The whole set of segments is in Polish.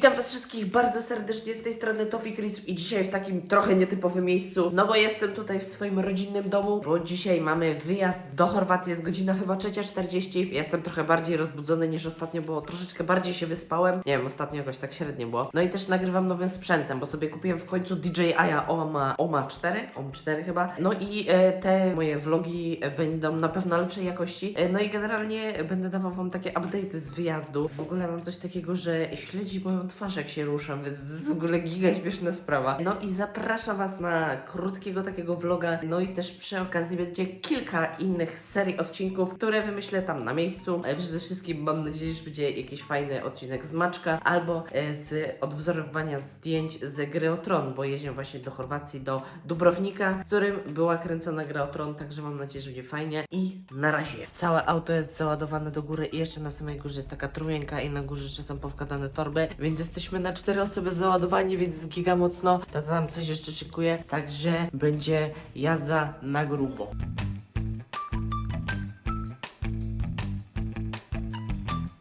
Witam was wszystkich bardzo serdecznie z tej strony Tofi Chris i dzisiaj w takim trochę nietypowym miejscu, no bo jestem tutaj w swoim rodzinnym domu, bo dzisiaj mamy wyjazd do Chorwacji, jest godzina chyba 3.40, jestem trochę bardziej rozbudzony niż ostatnio, bo troszeczkę bardziej się wyspałem, nie wiem, ostatnio jakoś tak średnio było, no i też nagrywam nowym sprzętem, bo sobie kupiłem w końcu DJI OMA, OMA 4, OM 4 chyba, no i e, te moje vlogi e, będą na pewno lepszej jakości, e, no i generalnie będę dawał wam takie update'y z wyjazdu, w ogóle mam coś takiego, że śledzi moją twarz jak się ruszam, więc to jest w ogóle giga śmieszna sprawa. No i zapraszam was na krótkiego takiego vloga, no i też przy okazji będzie kilka innych serii odcinków, które wymyślę tam na miejscu. E, Przede wszystkim mam nadzieję, że będzie jakiś fajny odcinek z Maczka albo e, z odwzorowania zdjęć z gry o Tron, bo jeździłem właśnie do Chorwacji, do Dubrownika, w którym była kręcona gra o Tron, także mam nadzieję, że będzie fajnie. I na razie. Całe auto jest załadowane do góry i jeszcze na samej górze jest taka trumienka i na górze jeszcze są powkładane torby, więc jesteśmy na cztery osoby załadowani, więc jest giga mocno. Tata tam coś jeszcze szykuje, także będzie jazda na grubo.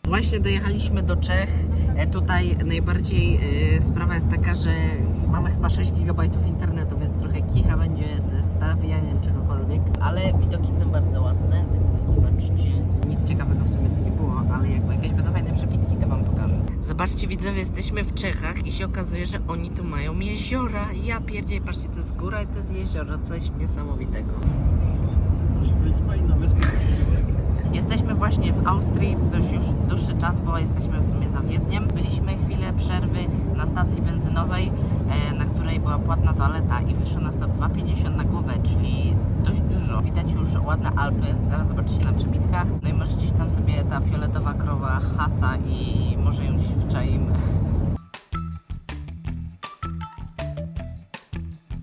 Właśnie dojechaliśmy do Czech. E, tutaj najbardziej e, sprawa jest taka, że mamy chyba 6 GB internetu, więc trochę kicha będzie ze stawianiem czegokolwiek, ale widoki są bardzo ładne. Zobaczcie. Nic ciekawego w sumie tu nie było, ale jak jakieś będą fajne przebitki, to Wam pokażę. Zobaczcie widzowie, jesteśmy w Czechach i się okazuje, że oni tu mają jeziora. Ja pierdziej, patrzcie, to jest góra i to jest jezioro, coś niesamowitego. Jesteśmy właśnie w Austrii, dość już dłuższy czas, bo jesteśmy w sumie za Wiedniem. Byliśmy chwilę przerwy na stacji benzynowej, e, na której była płatna toaleta i wyszło nas to 2,50 na głowę, czyli dość dużo. Widać już ładne Alpy, zaraz zobaczycie na przebitkach. No i może gdzieś tam sobie ta fioletowa krowa hasa i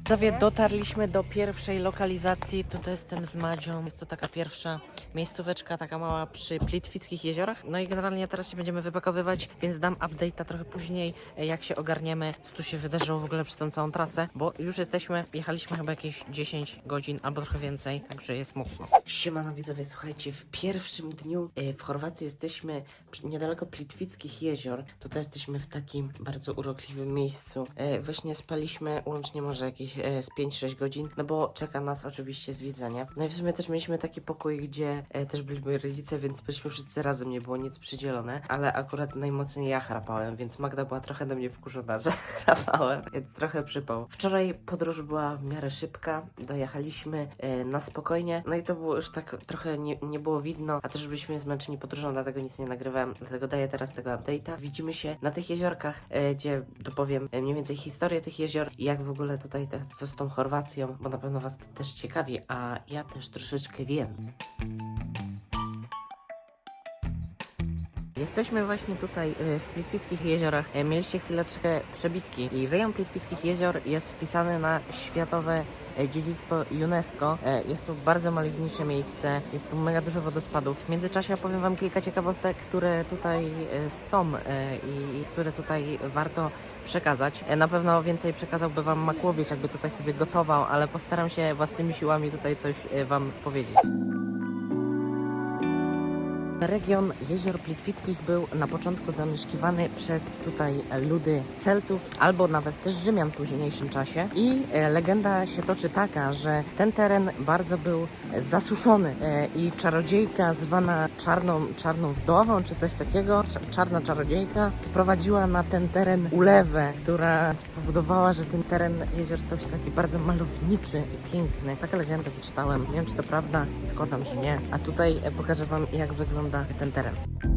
Widzowie, dotarliśmy do pierwszej lokalizacji. Tutaj jestem z Madzią. Jest to taka pierwsza miejscóweczka, taka mała przy Plitwickich jeziorach. No i generalnie teraz się będziemy wypakowywać, więc dam update'a trochę później, e, jak się ogarniemy, co tu się wydarzyło w ogóle przez tą całą trasę, bo już jesteśmy, jechaliśmy chyba jakieś 10 godzin albo trochę więcej, także jest mocno. Siemano widzowie, słuchajcie, w pierwszym dniu e, w Chorwacji jesteśmy niedaleko Plitwickich jezior. Tutaj jesteśmy w takim bardzo urokliwym miejscu. E, Właśnie spaliśmy łącznie może jakieś e, z 5-6 godzin, no bo czeka nas oczywiście zwiedzanie. No i w sumie też mieliśmy taki pokój, gdzie e, też byli moi rodzice, więc byliśmy wszyscy razem, nie było nic przydzielone, ale akurat najmocniej ja chrapałem, więc Magda była trochę do mnie wkurzona, że chrapałem, więc trochę przypał. Wczoraj podróż była w miarę szybka, dojechaliśmy e, na spokojnie, no i to było już tak trochę nie, nie było widno, a też byliśmy zmęczeni podróżą, dlatego nic nie nagrywałem, dlatego daję teraz tego update'a. Widzimy się na tych jeziorkach, e, gdzie dopowiem e, mniej więcej historię tych jezior i jak w ogóle tutaj te, co z tą Chorwacją, bo na pewno Was to też ciekawi, a ja też troszeczkę wiem. Jesteśmy właśnie tutaj y, w Plitwickich jeziorach. E, Mieliście chwileczkę przebitki i rejon Plitwickich jezior jest wpisany na światowe e, dziedzictwo UNESCO. E, Jest to bardzo malownicze miejsce, jest tu mega dużo wodospadów. W międzyczasie opowiem Wam kilka ciekawostek, które tutaj są i które tutaj warto przekazać. Na pewno więcej przekazałby Wam Makłowicz, jakby tutaj sobie gotował, ale postaram się własnymi siłami tutaj coś Wam powiedzieć. Region jezior plitwickich był na początku zamieszkiwany przez tutaj ludy Celtów albo nawet też Rzymian w późniejszym czasie i e, legenda się toczy taka, że ten teren bardzo był e, zasuszony e, i czarodziejka zwana czarną, czarną wdową czy coś takiego, cz- czarna czarodziejka sprowadziła na ten teren ulewę, która spowodowała, że ten teren jezior stał się taki bardzo malowniczy i piękny. Taką legendę wyczytałem. Nie wiem czy to prawda, składam, że nie. A tutaj pokażę wam jak wygląda ten teren.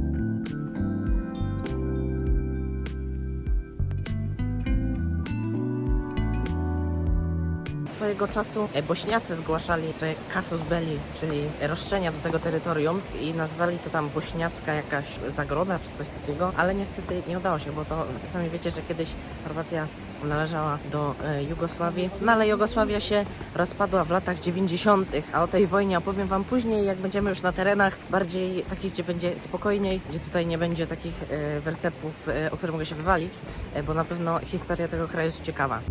Swojego czasu e, Bośniacy zgłaszali sobie casus belli, czyli roszczenia do tego terytorium i nazwali to tam bośniacka jakaś zagroda czy coś takiego, ale niestety nie udało się, bo to sami wiecie, że kiedyś Chorwacja należała do e, Jugosławii, no ale Jugosławia się rozpadła w latach 90., a o tej wojnie opowiem Wam później, jak będziemy już na terenach bardziej takich, gdzie będzie spokojniej, gdzie tutaj nie będzie takich e, wertepów, o które mogę się wywalić, bo na pewno historia tego kraju jest ciekawa.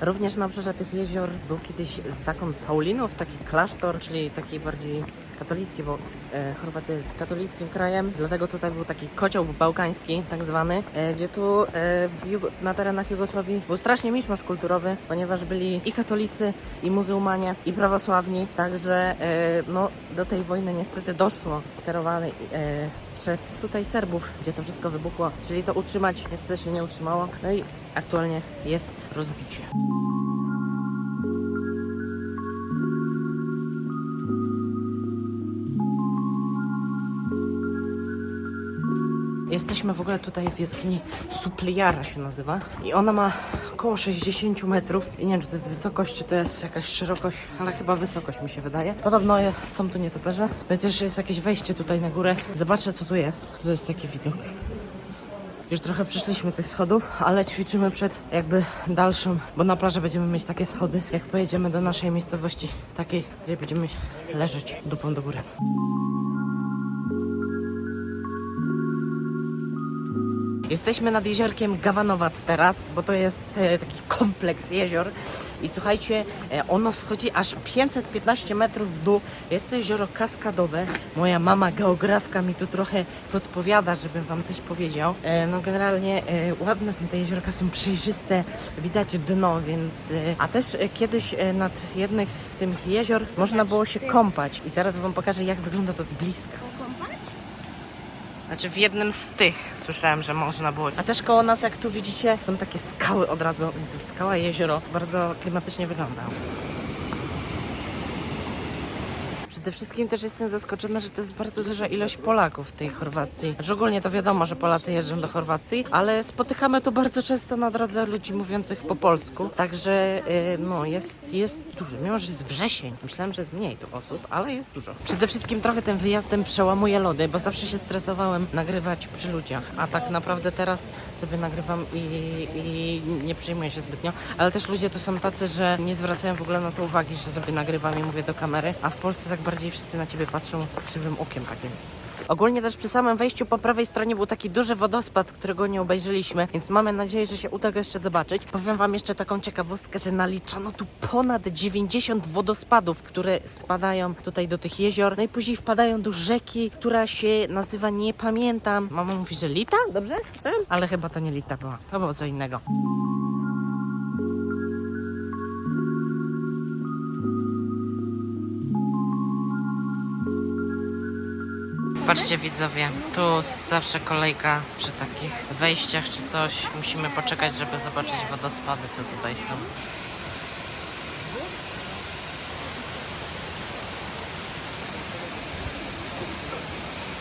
Również na obrzeżach tych jezior był kiedyś zakon Paulinów, taki klasztor, czyli taki bardziej katolicki, bo e, Chorwacja jest katolickim krajem, dlatego tutaj był taki kocioł bałkański, tak zwany, e, gdzie tu e, w na terenach Jugosławii był strasznie miszmasz kulturowy, ponieważ byli i katolicy, i muzułmanie, i prawosławni, także e, no, do tej wojny niestety doszło, sterowanej e, przez tutaj Serbów, gdzie to wszystko wybuchło, czyli to utrzymać niestety się nie utrzymało, no i aktualnie jest rozbicie. Jesteśmy w ogóle tutaj w jaskini Supliara się nazywa i ona ma około 60 metrów i nie wiem czy to jest wysokość, czy to jest jakaś szerokość, ale chyba wysokość mi się wydaje. Podobno są tu nietoperze, też jest jakieś wejście tutaj na górę. Zobaczę co tu jest. Tu jest taki widok. Już trochę przeszliśmy tych schodów, ale ćwiczymy przed jakby dalszą, bo na plaży będziemy mieć takie schody, jak pojedziemy do naszej miejscowości, takiej, w której będziemy leżeć dupą do góry. Jesteśmy nad jeziorkiem Gawanowac teraz, bo to jest e, taki kompleks jezior i słuchajcie, e, ono schodzi aż 515 metrów w dół. Jest to jezioro kaskadowe. Moja mama, geografka, mi tu trochę podpowiada, żebym wam też powiedział. E, no generalnie ładne są te jeziorka, są przejrzyste, widać dno, więc... A też kiedyś nad jednych z tych jezior można było się kąpać i zaraz wam pokażę, jak wygląda to z bliska. Znaczy w jednym z tych słyszałem, że można było. A też koło nas, jak tu widzicie, są takie skały od razu, więc skała jezioro bardzo klimatycznie wygląda. Przede wszystkim też jestem zaskoczona, że to jest bardzo duża ilość Polaków w tej Chorwacji. Znaczy ogólnie to wiadomo, że Polacy jeżdżą do Chorwacji, ale spotykamy tu bardzo często na drodze ludzi mówiących po polsku. Także y, no jest, jest dużo. Mimo, że jest wrzesień, myślałem, że jest mniej tu osób, ale jest dużo. Przede wszystkim trochę tym wyjazdem przełamuję lody, bo zawsze się stresowałem nagrywać przy ludziach, a tak naprawdę teraz sobie nagrywam i, i nie przejmuję się zbytnio, ale też ludzie tu są tacy, że nie zwracają w ogóle na to uwagi, że sobie nagrywam i mówię do kamery, a w Polsce tak bardziej wszyscy na ciebie patrzą krzywym okiem takim. Ogólnie też przy samym wejściu po prawej stronie był taki duży wodospad, którego nie obejrzeliśmy, więc mamy nadzieję, że się uda go jeszcze zobaczyć. Powiem Wam jeszcze taką ciekawostkę, że naliczono tu ponad 90 wodospadów, które spadają tutaj do tych jezior, no i później wpadają do rzeki, która się nazywa, nie pamiętam. Mama mówi, że Lita? Dobrze? Słyszałem? Ale chyba to nie Lita była, to było co innego. Patrzcie widzowie, tu zawsze kolejka przy takich wejściach czy coś. Musimy poczekać, żeby zobaczyć wodospady, co tutaj są.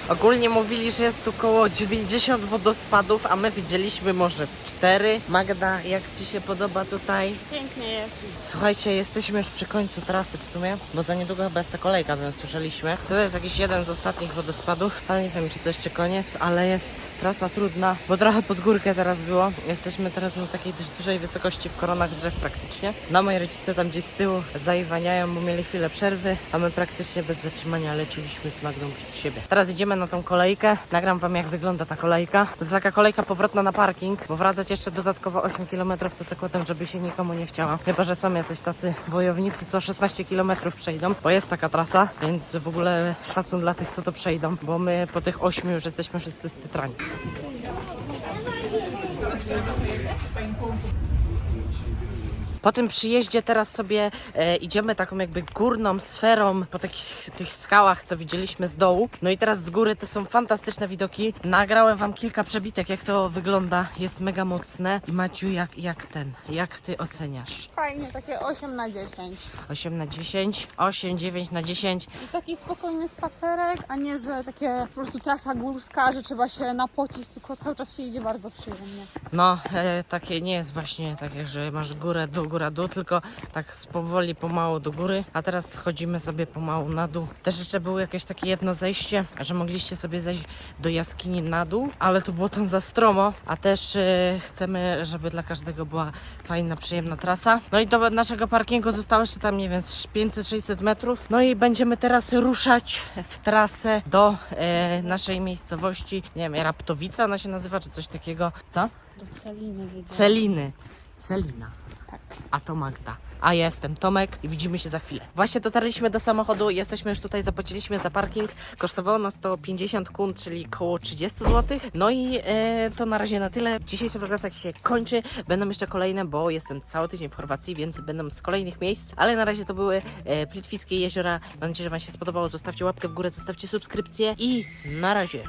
Ogólnie mówili, że jest tu około 90 wodospadów, a my widzieliśmy może z 4. Magda, jak Ci się podoba tutaj? Pięknie jest. Słuchajcie, jesteśmy już przy końcu trasy w sumie, bo za niedługo chyba jest ta kolejka, więc słyszeliśmy. To jest jakiś jeden z ostatnich wodospadów, ale nie wiem, czy to jeszcze koniec, ale jest trasa trudna, bo trochę pod górkę teraz było. Jesteśmy teraz na takiej dość dużej wysokości w koronach drzew praktycznie. No, moi rodzice tam gdzieś z tyłu zaiwaniają, bo mieli chwilę przerwy, a my praktycznie bez zatrzymania leciliśmy z Magdą przed siebie. Teraz idziemy na tą kolejkę, nagram wam jak wygląda ta kolejka. To jest taka kolejka powrotna na parking, bo wracać jeszcze dodatkowo 8 km to zakładam, żeby się nikomu nie chciała. Chyba, że są jacyś tacy wojownicy, co 16 km przejdą, bo jest taka trasa, więc w ogóle szacun dla tych, co to przejdą, bo my po tych 8 już jesteśmy wszyscy stytrani. Thank you. Po tym przyjeździe teraz sobie e, idziemy taką jakby górną sferą po takich tych skałach, co widzieliśmy z dołu. No i teraz z góry to są fantastyczne widoki. Nagrałem wam kilka przebitek, jak to wygląda. Jest mega mocne. I Maciu, jak, jak ten, jak ty oceniasz? Fajnie, takie 8 na 10. 8 na 10, 8, 9 na 10. I taki spokojny spacerek, a nie, że takie po prostu trasa górska, że trzeba się napocić, tylko cały czas się idzie bardzo przyjemnie. No, e, takie nie jest właśnie takie, że masz górę, dół, góra, dół, tylko tak z powoli, pomału do góry, a teraz schodzimy sobie pomału na dół. Też jeszcze było jakieś takie jedno zejście, że mogliście sobie zejść do jaskini na dół, ale to było tam za stromo, a też e, chcemy, żeby dla każdego była fajna, przyjemna trasa. No i do naszego parkingu zostało jeszcze tam, nie wiem, z 500-600 metrów. No i będziemy teraz ruszać w trasę do e, naszej miejscowości, nie wiem, Raptowica ona się nazywa, czy coś takiego. Co? Do Celiny. Celiny. Celina. Tak. a to Magda. A ja jestem Tomek i widzimy się za chwilę. Właśnie dotarliśmy do samochodu, jesteśmy już tutaj, zapłaciliśmy za parking. Kosztowało nas to 50 kun, czyli około 30 zł. No i e, to na razie na tyle. Dzisiejszy vloglasek się kończy. Będą jeszcze kolejne, bo jestem cały tydzień w Chorwacji, więc będą z kolejnych miejsc. Ale na razie to były e, Plitwickie jeziora. Mam nadzieję, że Wam się spodobało. Zostawcie łapkę w górę, zostawcie subskrypcję i na razie.